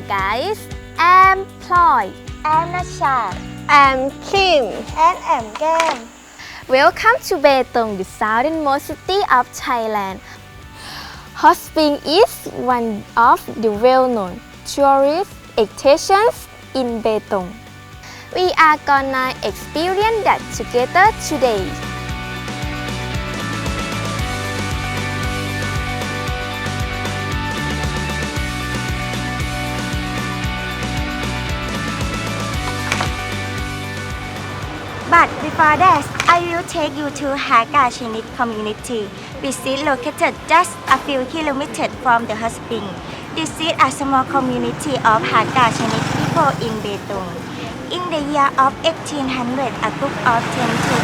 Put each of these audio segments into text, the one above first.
guides. I'm Ploy. I'm Nasha. I'm Kim. And I'm Gam. Welcome to Betong, the southernmost city of Thailand. Hot Spring is one of the well-known tourist attractions in Betong. We are gonna experience that together today. But before that, I will take you to Haga Chinese community, which is located just a few kilometers from the hot. This is a small community of Haga Chinese people in Betong. In the year of 1800, a group of 10 to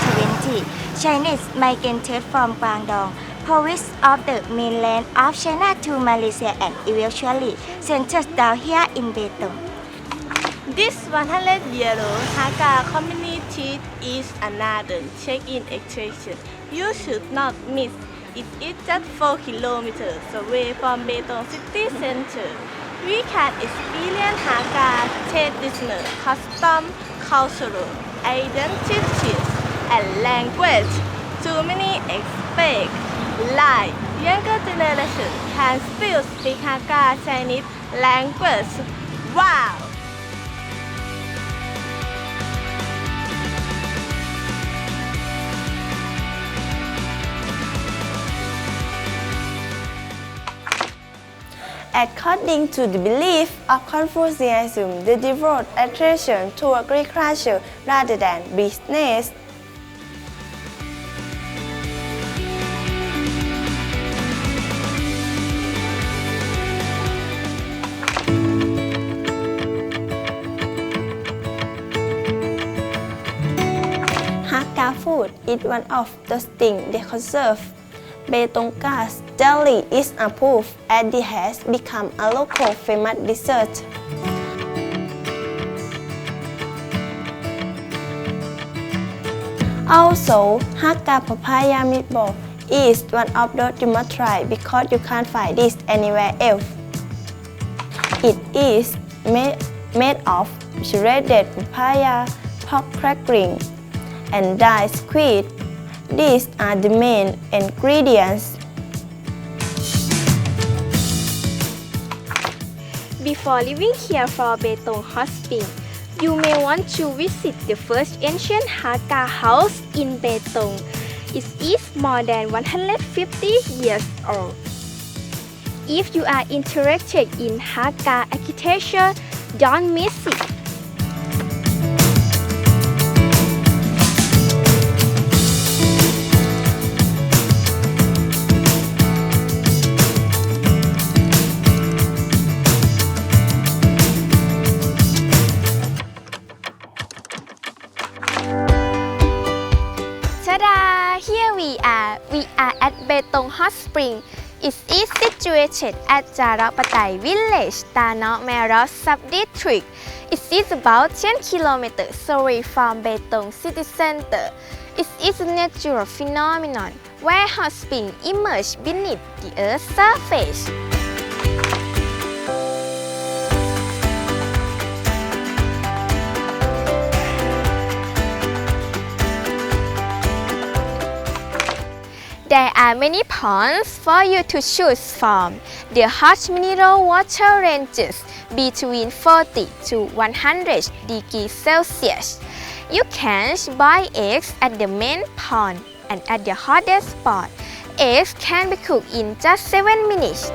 20 Chinese migrated from Guangdong, province of the mainland of China to Malaysia and eventually settled down here in Betong. This 100 year old Hakka community is another check-in attraction you should not miss. It is just 4 kilometers away from Betong city center. We can experience Hakka traditional custom, cultural identities, and language. Too many expect like younger generation can still speak Hakka Chinese language. Wow! According to the belief of Confucianism, they devote attention to agriculture rather than business. Hakka food is one of the things they conserve. Betongka's jelly is approved and it has become a local famous dessert. Also, Hakka papaya meatball is one of those you must try because you can't find this anywhere else. It is made, made of shredded papaya, pork crackling, and dried squid. These are the main ingredients. Before leaving here for Betong Hot you may want to visit the first ancient Hakka house in Betong. It is more than 150 years old. If you are interested in Hakka architecture, don't miss it. Ta-da! We are. At Betong Hot Spring. It is situated at Jarapatai village, Tano Mero sub-district. It is about 10 kilometers away from Betong city center. It is a natural phenomenon where hot spring emerge beneath the earth's surface. Are many ponds for you to choose from. The hot mineral water ranges between 40 to 100 degrees Celsius. You can buy eggs at the main pond and at the hottest spot. Eggs can be cooked in just 7 minutes.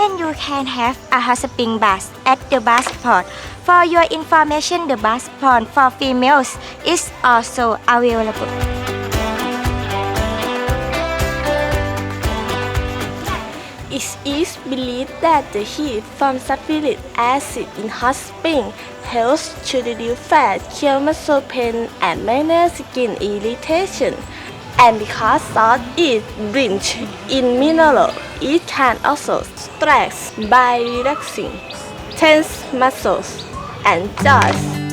Then you can have a hot spring bath at the bath pond. For your information, the bath pond for females is also available. It is believed that the heat from sulfuric acid in hot spring helps to reduce fat, cure muscle pain, and minor skin irritation and because salt is rich in mineral, it can also stress by relaxing tense muscles and joints.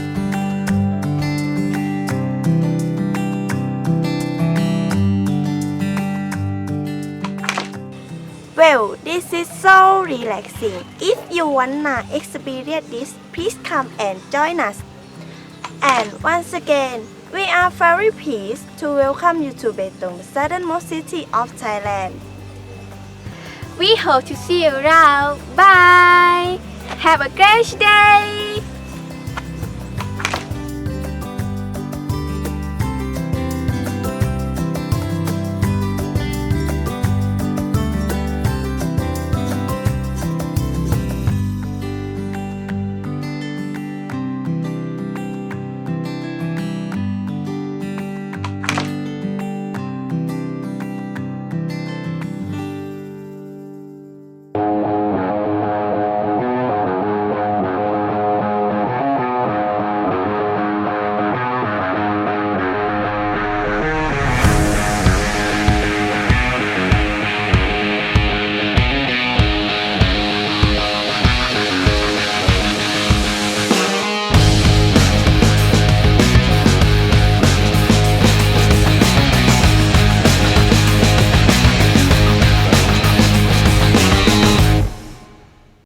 Well, this is so relaxing. If you wanna experience this, please come and join us. And once again, we are very pleased to welcome you to Betong, the southernmost city of Thailand. We hope to see you around. Bye. Have a great day.